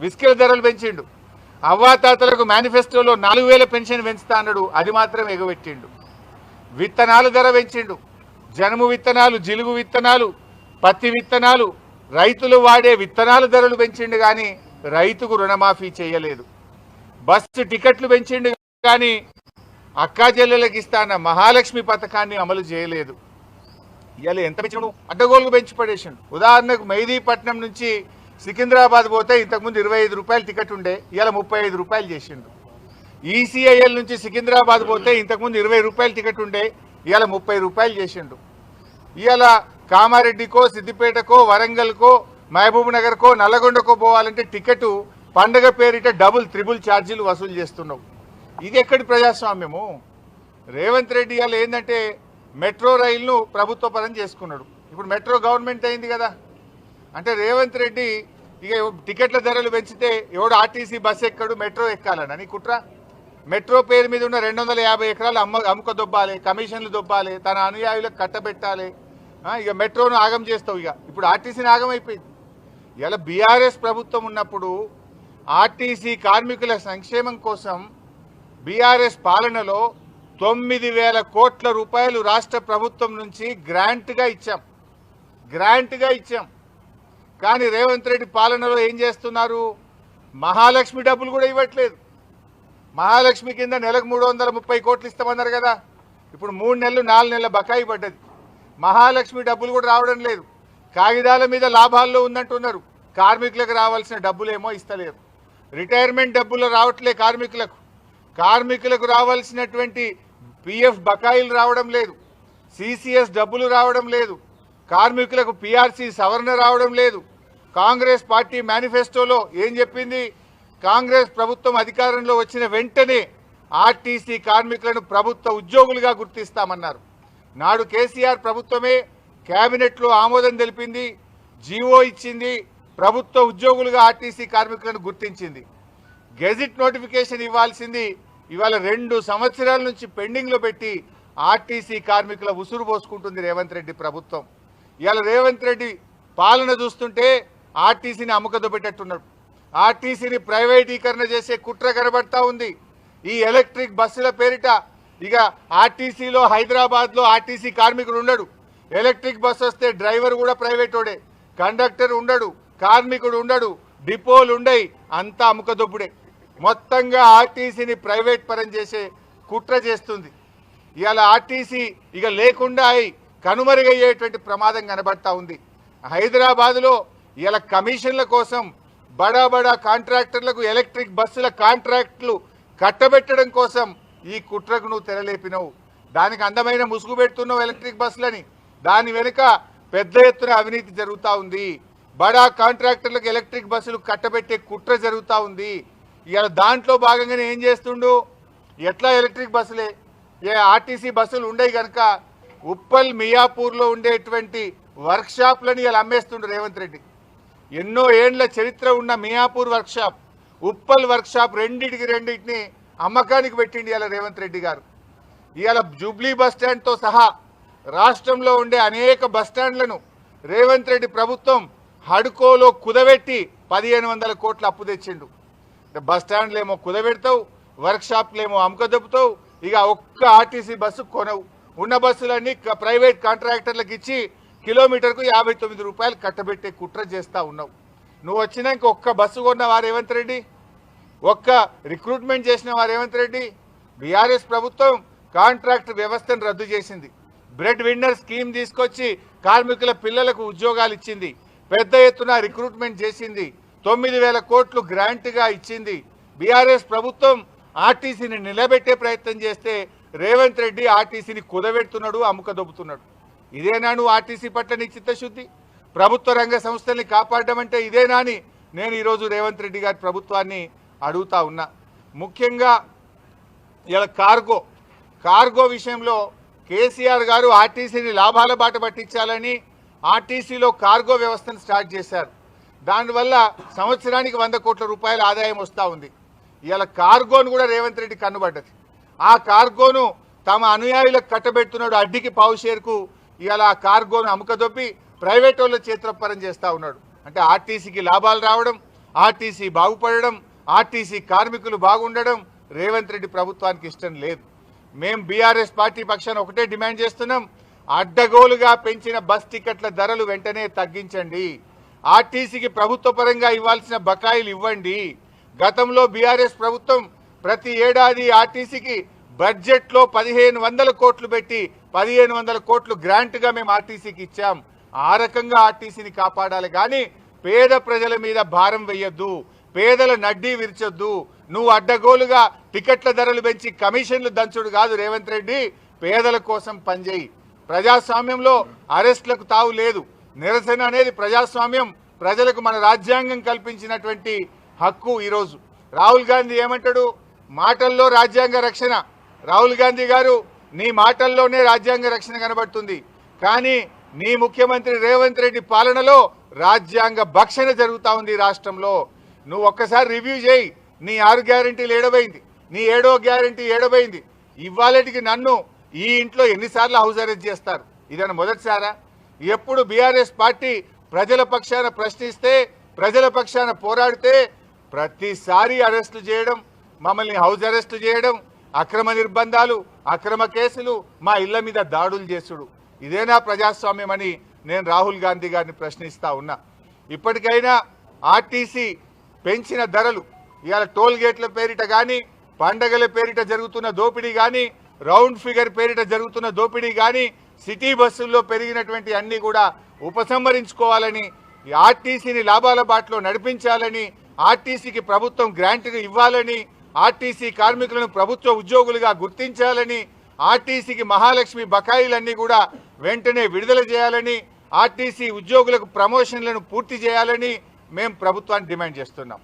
విస్కిల ధరలు పెంచిండు. అవ్వాతాతలకు మేనిఫెస్టోలో నాలుగు వేల పెన్షన్ పెంచుతా అన్నాడు. అది మాత్రం ఎగబెట్టిండు. విత్తనాల ధర పెంచిండు. జనుము విత్తనాలు జిలుగు విత్తనాలు పత్తి విత్తనాలు రైతులు వాడే విత్తనాల ధరలు పెంచిండు కానీ రైతుకు రుణమాఫీ చేయలేదు. బస్సు టికెట్లు పెంచిండు కానీ అక్కా చెల్లెలకు ఇస్తాన్న మహాలక్ష్మి పథకాన్ని అమలు చేయలేదు. ఇవాళ ఎంత పెంచడు అడ్డగోలుగు పెంచి పడేసిండు. ఉదాహరణకు మెహదీపట్నం నుంచి సికింద్రాబాద్ పోతే ఇంతకుముందు ఇరవై ఐదు రూపాయలు టికెట్ ఉండే ఇవాళ ముప్పై ఐదు రూపాయలు చేసిండు. ఈసీఐఎల్ నుంచి సికింద్రాబాద్ పోతే ఇంతకుముందు ఇరవై రూపాయలు టికెట్ ఉండే ఇవాళ ముప్పై రూపాయలు చేసిండు. ఇవాళ కామారెడ్డికో సిద్దిపేటకో వరంగల్కో మహబూబ్ నగర్కో నల్లగొండకో పోవాలంటే టికెట్ పండగ పేరిట డబుల్ త్రిబుల్ ఛార్జీలు వసూలు చేస్తున్నావు ఇది ఎక్కడి ప్రజాస్వామ్యము? రేవంత్ రెడ్డి ఇవాళ ఏంటంటే మెట్రో రైలును ప్రభుత్వ పరం చేసుకున్నాడు. ఇప్పుడు మెట్రో గవర్నమెంట్ అయింది కదా. అంటే రేవంత్ రెడ్డి ఇక టికెట్ల ధరలు పెంచితే ఎవడు ఆర్టీసీ బస్సు ఎక్కడు మెట్రో ఎక్కాలని? కుట్ర? మెట్రో పేరు మీద ఉన్న రెండు వందల యాభై ఎకరాలు అమ్మ అమ్ముక దొబ్బాలి కమిషన్లు దొబ్బాలి తన అనుయాయులకు కట్టబెట్టాలి. ఇక మెట్రోను ఆగం చేస్తావు ఇక. ఇప్పుడు ఆర్టీసీని ఆగం అయిపోయింది. ఇలా బీఆర్ఎస్ ప్రభుత్వం ఉన్నప్పుడు ఆర్టీసీ కార్మికుల సంక్షేమం కోసం బీఆర్ఎస్ పాలనలో తొమ్మిది వేల కోట్ల రూపాయలు రాష్ట్ర ప్రభుత్వం నుంచి గ్రాంట్గా ఇచ్చాం. గ్రాంట్గా ఇచ్చాం. కానీ రేవంత్ రెడ్డి పాలనలో ఏం చేస్తున్నారు? మహాలక్ష్మి డబ్బులు కూడా ఇవ్వట్లేదు. మహాలక్ష్మి కింద నెలకు మూడు వందల ముప్పై కోట్లు ఇస్తామన్నారు కదా. ఇప్పుడు మూడు నెలలు నాలుగు నెలల బకాయి పడ్డది. మహాలక్ష్మి డబ్బులు కూడా రావడం లేదు. కాగితాల మీద లాభాల్లో ఉందంటున్నారు. కార్మికులకు రావాల్సిన డబ్బులేమో ఇస్తలేరు. రిటైర్మెంట్ డబ్బులు రావట్లే కార్మికులకు. కార్మికులకు రావాల్సినటువంటి పిఎఫ్ బకాయిలు రావడం లేదు. సిసిఎస్ డబ్బులు రావడం లేదు. కార్మికులకు పీఆర్సీ సవరణ రావడం లేదు. కాంగ్రెస్ పార్టీ మేనిఫెస్టోలో ఏం చెప్పింది? కాంగ్రెస్ ప్రభుత్వం అధికారంలో వచ్చిన వెంటనే ఆర్టీసీ కార్మికులను ప్రభుత్వ ఉద్యోగులుగా గుర్తిస్తామన్నారు. నాడు కేసీఆర్ ప్రభుత్వమే కేబినెట్లో ఆమోదం తెలిపింది జీవో ఇచ్చింది ప్రభుత్వ ఉద్యోగులుగా ఆర్టీసీ కార్మికులను గుర్తించింది. గెజిట్ నోటిఫికేషన్ ఇవ్వాల్సింది ఇవాళ రెండు సంవత్సరాల నుంచి పెండింగ్లో పెట్టి ఆర్టీసీ కార్మికుల ఉసురు పోసుకుంటుంది రేవంత్ రెడ్డి ప్రభుత్వం. ఇవాళ రేవంత్ రెడ్డి పాలన చూస్తుంటే ఆర్టీసీని అమ్మకతో పెట్టేట్టున్నాడు ఆర్టీసీని ప్రైవేటీకరణ చేసే కుట్ర కనబడతా ఉంది. ఈ ఎలక్ట్రిక్ బస్సుల పేరిట ఇక ఆర్టీసీలో హైదరాబాద్లో ఆర్టీసీ కార్మికుడు ఉండడు. ఎలక్ట్రిక్ బస్సు వస్తే డ్రైవర్ కూడా ప్రైవేటోడే కండక్టర్ ఉండడు కార్మికుడు ఉండడు డిపోలు ఉండయి అంతా అముకదొబ్బుడే మొత్తంగా ఆర్టీసీని ప్రైవేట్ పరం చేసే కుట్ర చేస్తుంది. ఇవాళ ఆర్టీసీ ఇక లేకుండా అయి కనుమరుగయ్యేటువంటి ప్రమాదం కనబడతా ఉంది. హైదరాబాదులో ఇలా కమిషన్ల కోసం బడా బడా కాంట్రాక్టర్లకు ఎలక్ట్రిక్ బస్సుల కాంట్రాక్ట్లు కట్టబెట్టడం కోసం ఈ కుట్రకు నువ్వు తెరలేపినవు. దానికి అందమైన ముసుగు పెడుతున్నావు ఎలక్ట్రిక్ బస్సులని. దాని వెనుక పెద్ద ఎత్తున అవినీతి జరుగుతూ ఉంది. బడా కాంట్రాక్టర్లకు ఎలక్ట్రిక్ బస్సులు కట్టబెట్టే కుట్ర జరుగుతూ ఉంది. ఇవాళ దాంట్లో భాగంగానే ఏం చేస్తుండు? ఎట్లా ఎలక్ట్రిక్ బస్సులే? ఏ ఆర్టీసీ బస్సులు ఉండేవి కనుక ఉప్పల్ మియాపూర్లో ఉండేటువంటి వర్క్ షాప్లను ఇలా అమ్మేస్తుండు రేవంత్ రెడ్డి. ఎన్నో ఏండ్ల చరిత్ర ఉన్న మియాపూర్ వర్క్షాప్ ఉప్పల్ వర్క్షాప్ రెండింటికి రెండింటిని అమ్మకానికి పెట్టిండి ఇలా రేవంత్ రెడ్డి గారు. ఇవాళ జూబ్లీ బస్ స్టాండ్తో సహా రాష్ట్రంలో ఉండే అనేక బస్ స్టాండ్లను రేవంత్ రెడ్డి ప్రభుత్వం హడ్కోలో కుదబెట్టి పదిహేను వందల కోట్ల అప్పు తెచ్చిండు. అంటే బస్ ఏమో కుదబెడతావు వర్క్షాప్లేమో షాప్లు ఏమో ఇక ఒక్క ఆర్టీసీ బస్సు కొనవు. ఉన్న బస్సులన్నీ క- ప్రైవేట్ కాంట్రాక్టర్లకు ఇచ్చి కిలోమీటర్కు యాభై తొమ్మిది రూపాయలు కట్టబెట్టే కుట్ర చేస్తా ఉన్నావు. నువ్వు వచ్చినాక ఒక్క బస్సు కొన్న రేవంత్ రెడ్డి ఒక్క రిక్రూట్మెంట్ చేసిన వారు రేవంత్ రెడ్డి బీఆర్ఎస్ ప్రభుత్వం కాంట్రాక్ట్ వ్యవస్థను రద్దు చేసింది. బ్రెడ్ విన్నర్ స్కీమ్ తీసుకొచ్చి కార్మికుల పిల్లలకు ఉద్యోగాలు ఇచ్చింది. పెద్ద ఎత్తున రిక్రూట్మెంట్ చేసింది. తొమ్మిది వేల కోట్లు గ్రాంట్గా ఇచ్చింది. బీఆర్ఎస్ ప్రభుత్వం ఆర్టీసీని నిలబెట్టే ప్రయత్నం చేస్తే రేవంత్ రెడ్డి ఆర్టీసీని కుదబెడుతున్నాడు అమ్ముకదొబ్బుతున్నాడు ఇదేనా నువ్వు ఆర్టీసీ పట్ల నీ చిత్తశుద్ధి? ప్రభుత్వ రంగ సంస్థల్ని కాపాడడం అంటే ఇదేనా అని నేను ఈరోజు రేవంత్ రెడ్డి గారి ప్రభుత్వాన్ని అడుగుతా ఉన్నా. ముఖ్యంగా ఇలా కార్గో కార్గో విషయంలో కేసీఆర్ గారు ఆర్టీసీని లాభాల బాట పట్టించాలని ఆర్టీసీలో కార్గో వ్యవస్థను స్టార్ట్ చేశారు. దానివల్ల సంవత్సరానికి వంద కోట్ల రూపాయల ఆదాయం వస్తూ ఉంది. ఇలా కార్గోను కూడా రేవంత్ రెడ్డి కన్నుబడ్డది. ఆ కార్గోను తమ అనుయాయులకు కట్టబెడుతున్నాడు అడ్డికి పావు షేర్కు. ఇవాళ ఆ కార్గోను అమ్మకదొప్పి ప్రైవేట్ వాళ్ళ చేతులపరం చేస్తూ ఉన్నాడు. అంటే ఆర్టీసీకి లాభాలు రావడం ఆర్టీసీ బాగుపడడం ఆర్టీసీ కార్మికులు బాగుండడం రేవంత్ రెడ్డి ప్రభుత్వానికి ఇష్టం లేదు. మేం బీఆర్ఎస్ పార్టీ పక్షాన ఒకటే డిమాండ్ చేస్తున్నాం అడ్డగోలుగా పెంచిన బస్ టికెట్ల ధరలు వెంటనే తగ్గించండి. ఆర్టీసీకి ప్రభుత్వ పరంగా ఇవ్వాల్సిన బకాయిలు ఇవ్వండి. గతంలో బీఆర్ఎస్ ప్రభుత్వం ప్రతి ఏడాది ఆర్టీసీకి బడ్జెట్లో పదిహేను వందల కోట్లు పెట్టి పదిహేను వందల కోట్లు గ్రాంట్గా మేము ఆర్టీసీకి ఇచ్చాం. ఆ రకంగా ఆర్టీసీని కాపాడాలి. కానీ పేద ప్రజల మీద భారం వెయ్యొద్దు పేదల నడ్డీ విరిచొద్దు. నువ్వు అడ్డగోలుగా టికెట్ల ధరలు పెంచి కమిషన్లు దంచుడు కాదు రేవంత్ రెడ్డి. పేదల కోసం పనిచేయి ప్రజాస్వామ్యంలో అరెస్టులకు తావు లేదు. నిరసన అనేది ప్రజాస్వామ్యం. ప్రజలకు మన రాజ్యాంగం కల్పించినటువంటి హక్కు ఈరోజు. రాహుల్ గాంధీ ఏమంటాడు? మాటల్లో రాజ్యాంగ రక్షణ. రాహుల్ గాంధీ గారు నీ మాటల్లోనే రాజ్యాంగ రక్షణ కనబడుతుంది. కానీ నీ ముఖ్యమంత్రి రేవంత్ రెడ్డి పాలనలో రాజ్యాంగ భక్షణ జరుగుతా ఉంది రాష్ట్రంలో. నువ్వు ఒక్కసారి రివ్యూ చేయి. నీ ఆరు గ్యారంటీలు ఏడబైంది నీ ఏడో గ్యారంటీ ఏడబైంది ఇవాళటికి నన్ను ఈ ఇంట్లో ఎన్నిసార్లు హౌస్ అరెస్ట్ చేస్తారు? ఇదని మొదటిసారా? ఎప్పుడు బీఆర్ఎస్ పార్టీ ప్రజల పక్షాన ప్రశ్నిస్తే ప్రజల పక్షాన పోరాడితే ప్రతిసారి అరెస్టులు చేయడం మమ్మల్ని హౌస్ అరెస్ట్ చేయడం అక్రమ నిర్బంధాలు అక్రమ కేసులు మా ఇళ్ళ మీద దాడులు చేసుడు. ఇదేనా ప్రజాస్వామ్యం అని నేను రాహుల్ గాంధీ గారిని ప్రశ్నిస్తా ఉన్నా. ఇప్పటికైనా ఆర్టీసీ పెంచిన ధరలు ఇవాళ టోల్ గేట్ల పేరిట కానీ పండగల పేరిట జరుగుతున్న దోపిడీ కానీ రౌండ్ ఫిగర్ పేరిట జరుగుతున్న దోపిడీ కానీ సిటీ బస్సుల్లో పెరిగినటువంటి అన్ని కూడా ఉపసంహరించుకోవాలని ఈ ఆర్టీసీని లాభాల బాటలో నడిపించాలని ఆర్టీసీకి ప్రభుత్వం గ్రాంట్లు ఇవ్వాలని ఆర్టీసీ కార్మికులను ప్రభుత్వ ఉద్యోగులుగా గుర్తించాలని ఆర్టీసీకి మహాలక్ష్మి బకాయిలన్నీ కూడా వెంటనే విడుదల చేయాలని ఆర్టీసీ ఉద్యోగులకు ప్రమోషన్లను పూర్తి చేయాలని మేము ప్రభుత్వాన్ని డిమాండ్ చేస్తున్నాం.